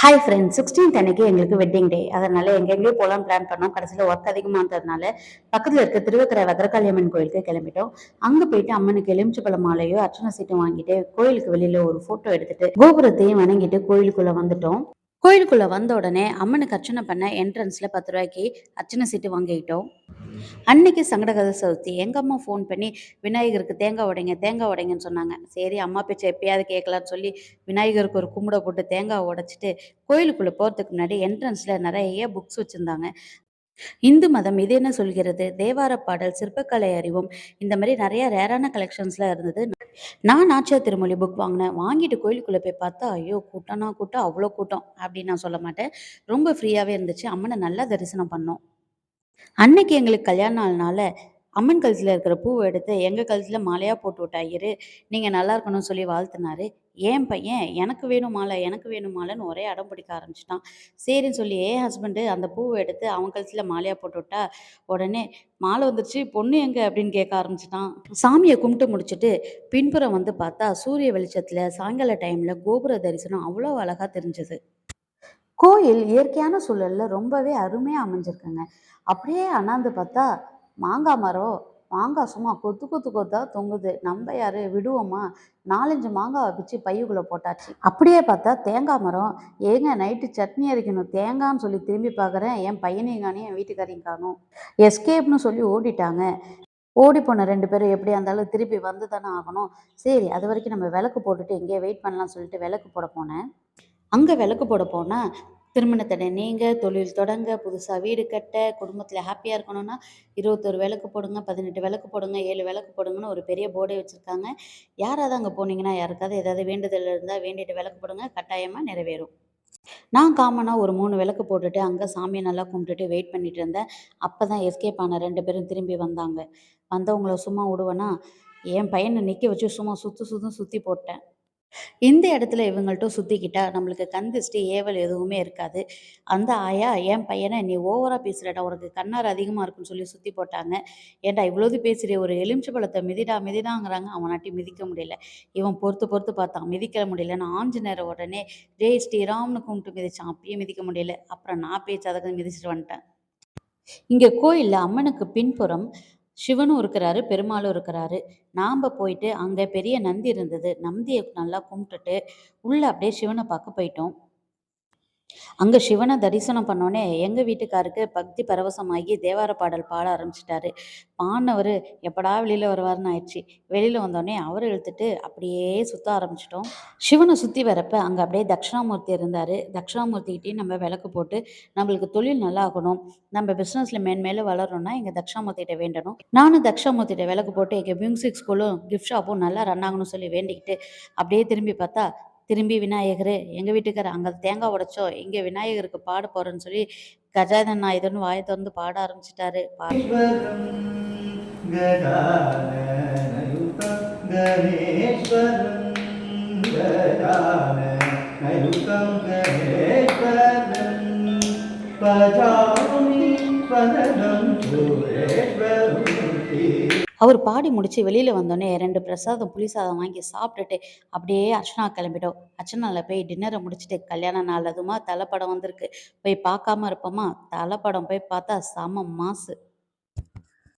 Hi friends sixteenth அன்னைக்கு எங்களுக்கு wedding day அதனால எங்கெங்கேயோ போகலாம் பிளான் பண்ணோம். கடைசியில் ஒர்க் அதிகமாக இருந்ததுனால பக்கத்தில் இருக்க திருவக்கரை வகரகாளியம்மன் கோயிலுக்கு கிளம்பிட்டோம். அங்கே போயிட்டு அம்மனுக்கு எலுமிச்சப்பழ மாலையோ அர்ச்சனை சீட்டும் வாங்கிட்டு கோயிலுக்கு வெளியில் ஒரு ஃபோட்டோ எடுத்துட்டு கோபுரத்தையும் வணங்கிட்டு கோயிலுக்குள்ளே வந்துட்டோம். கோயிலுக்குள்ளே வந்த உடனே அம்மனுக்கு அர்ச்சனை பண்ண என்ட்ரன்ஸில் பத்து ரூபாய்க்கு அர்ச்சனை சீட்டு வாங்கிக்கிட்டோம். அன்னைக்கு சங்கடகத சதுர்த்தி. எங்கள் அம்மா ஃபோன் பண்ணி விநாயகருக்கு தேங்காய் உடைங்க தேங்காய் உடைங்கன்னு சொன்னாங்க. சரி அம்மா பேச்சை எப்பயாவது கேட்கலான்னு சொல்லி விநாயகருக்கு ஒரு கும்பிட போட்டு தேங்காய் உடைச்சிட்டு கோயிலுக்குள்ளே போகிறதுக்கு முன்னாடி என்ட்ரன்ஸில் நிறைய புக்ஸ் வச்சுருந்தாங்க. இந்து மதம் இது என்ன சொல்கிறது? தேவார பாடல் சிற்பக்கலை அறிவும் இந்த மாதிரி நிறைய ரேரான கலெக்ஷன்ஸ்லாம் இருந்தது. நான் நாச்சியா திருமொழி புக் வாங்கினேன். வாங்கிட்டு கோயிலுக்குள்ளே போய் பார்த்தா ஐயோ கூட்டம்னா கூட்டம் அவ்வளோ கூட்டம் அப்படின்னு நான் சொல்ல மாட்டேன். ரொம்ப ஃப்ரீயாகவே இருந்துச்சு. அம்மனை நல்லா தரிசனம் பண்ணோம். அன்னைக்கு எங்களுக்கு கல்யாணம் ஆனால அம்மன் கழுத்தில் இருக்கிற பூவை எடுத்து எங்கள் கழுத்தில் மாலையாக போட்டு விட்டா ஐயரு நீங்கள் நல்லா இருக்கணும்னு சொல்லி வாழ்த்தினாரு. ஏன் பையன்? எனக்கு வேணும் மாலை எனக்கு வேணும் மாலைன்னு ஒரே அடம் பிடிக்க ஆரம்பிச்சிட்டான். சரின்னு சொல்லி ஏன் ஹஸ்பண்டு அந்த பூவை எடுத்து அவன் கழுத்தில் மாலையாக போட்டு விட்டா உடனே மாலை வந்துருச்சு பொண்ணு எங்கே? அப்படின்னு கேட்க ஆரம்பிச்சிட்டான். சாமியை கும்பிட்டு முடிச்சுட்டு பின்புறம் வந்து பார்த்தா சூரிய வெளிச்சத்தில் சாயங்கால டைமில் கோபுர தரிசனம் அவ்வளோ அழகாக தெரிஞ்சது. கோயில் இயற்கையான சூழலில் ரொம்பவே அருமையாக அமைஞ்சிருக்குங்க. அப்படியே அண்ணாந்து பார்த்தா மாங்காய் மரம் மாங்காய் சும்மா கொத்து கொத்து கொத்தா தொங்குது. நம்ம யாரு? விடுவோமா? நாலஞ்சு மாங்காய் பிச்சு பையுக்குள்ளே போட்டாச்சு. அப்படியே பார்த்தா தேங்காய் மரம். ஏங்க நைட்டு சட்னி அரைக்கணும் தேங்கான்னு சொல்லி திரும்பி பார்க்குறேன். என் பையனையும் காணும் என் வீட்டுக்காரையும் காணும். எஸ்கேப்னு சொல்லி ஓடிட்டாங்க. ஓடி போன ரெண்டு பேரும் எப்படியா இருந்தாலும் திருப்பி வந்து தானே ஆகணும்? சரி அது வரைக்கும் நம்ம விளக்கு போட்டுட்டு எங்கேயே வெயிட் பண்ணலாம்னு சொல்லிட்டு விளக்கு போட போனேன். அங்கே விளக்கு போட போனால் திருமணத்தடை நீங்க தொழில் தொடங்க புதுசாக வீடு கட்ட குடும்பத்தில் ஹாப்பியாக இருக்கணும்னா இருபத்தொரு விளக்கு போடுங்க பதினெட்டு விளக்கு போடுங்க ஏழு விளக்கு போடுங்கன்னு ஒரு பெரிய போர்டே வச்சுருக்காங்க. யாராவது அங்கே போனீங்கன்னா யாருக்காவது ஏதாவது வேண்டுதல் இருந்தால் வேண்டிட்டு விளக்கு போடுங்க கட்டாயமாக நிறைவேறும். நான் காமனாக ஒரு மூணு விளக்கு போட்டுட்டு அங்கே சாமியை நல்லா கும்பிட்டுட்டு வெயிட் பண்ணிட்டு இருந்தேன். அப்போ தான் எஸ்கேப் ஆன ரெண்டு பேரும் திரும்பி வந்தாங்க. வந்தவங்கள சும்மா விடுவேன்னா என் பையனை நிற்க வச்சு சும்மா சுற்று சுற்றும் சுற்றி போட்டேன். இந்த இடத்துல இவங்கள்ட்ட சுத்திக்கிட்டா நம்மளுக்கு கண் திருஷ்டி, ஏவல் எதுவுமே இருக்காது. அந்த ஆயா என் பையனை "நீ ஓவரா பேசுறடா, உனக்கு கண்ணார் அதிகமா இருக்குன்னு" சொல்லி சுத்தி போட்டாங்க. "ஏன்டா இவ்வளோது பேசுகிற ஒரு எலுமிச்சை பழத்தை மிதிடா மிதிடாங்கிறாங்க." அவனாட்டி மிதிக்க முடியல. இவன் பொறுத்து பொறுத்து பார்த்தான். மிதிக்க முடியலன்னு ஆஞ்சநேயர் உடனே "ஜெய் ஸ்ரீராம்னு" கும்பிட்டு மிதிச்சான். அப்பயும் மிதிக்க முடியல. அப்புறம் நான் பேச்சு அதுக்கு மிதிச்சுட்டு வந்துட்டேன். இங்க கோயில்ல அம்மனுக்கு பின்புறம் சிவனும் இருக்கிறாரு பெருமாளும் இருக்கிறாரு. நாம் போயிட்டு அங்கே பெரிய நந்தி இருந்தது. நந்தியை நல்லா கும்பிட்டுட்டு உள்ளே அப்படியே சிவனை பார்க்க போயிட்டோம். அங்கே சிவனை தரிசனம் பண்ணோன்னே எங்கள் வீட்டுக்காருக்கு பக்தி பரவசமாகி தேவார பாடல் பாட ஆரம்பிச்சிட்டாரு. பாடினவர் எப்படா வெளியில் வருவார்னு ஆயிடுச்சு. வெளியில் வந்தோடனே அவர் இழுத்துட்டு அப்படியே சுற்ற ஆரம்பிச்சிட்டோம். சிவனை சுற்றி வரப்ப அங்கே அப்படியே தட்சிணாமூர்த்தி இருந்தார். தட்சிணாமூர்த்திக்கிட்டேயும் நம்ம விளக்கு போட்டு நம்மளுக்கு தொழில் நல்லா ஆகணும். நம்ம பிஸ்னஸில் மேன்மேலே வளரணும்னா எங்கள் தட்சிணாமூர்த்திகிட்ட வேண்டணும். நானும் தட்சிணாமூர்த்திகிட்ட விளக்கு போட்டு எங்கள் மியூசிக் ஸ்கூலும் கிஃப்ட் ஷாப்பும் நல்லா ரன் ஆகணும்னு சொல்லி வேண்டிக்கிட்டு அப்படியே திரும்பி பார்த்தா திரும்பி விநாயகர் எங்கள் வீட்டுக்கார் அங்கே தேங்காய் உடைச்சோம் இங்கே விநாயகருக்கு பாட போகிறேன்னு சொல்லி கஜாதன் நாயுதன் வாயை திறந்து பாட ஆரம்பிச்சிட்டாரு பஜாமி பதனம் அவர் பாடி முடிச்சு வெளியில் வந்தோடனே ரெண்டு பிரசாதம் புளிசாதம் வாங்கி சாப்பிட்டுட்டு அப்படியே அர்ச்சனா கிளம்பிட்டோம். அர்ச்சனாவில் போய் டின்னரை முடிச்சுட்டு கல்யாண நாள் அதுமா தலைப்படம் வந்திருக்கு. போய் பார்க்காம இருப்போமா? தலைப்படம் போய் பார்த்தா செம மாசு.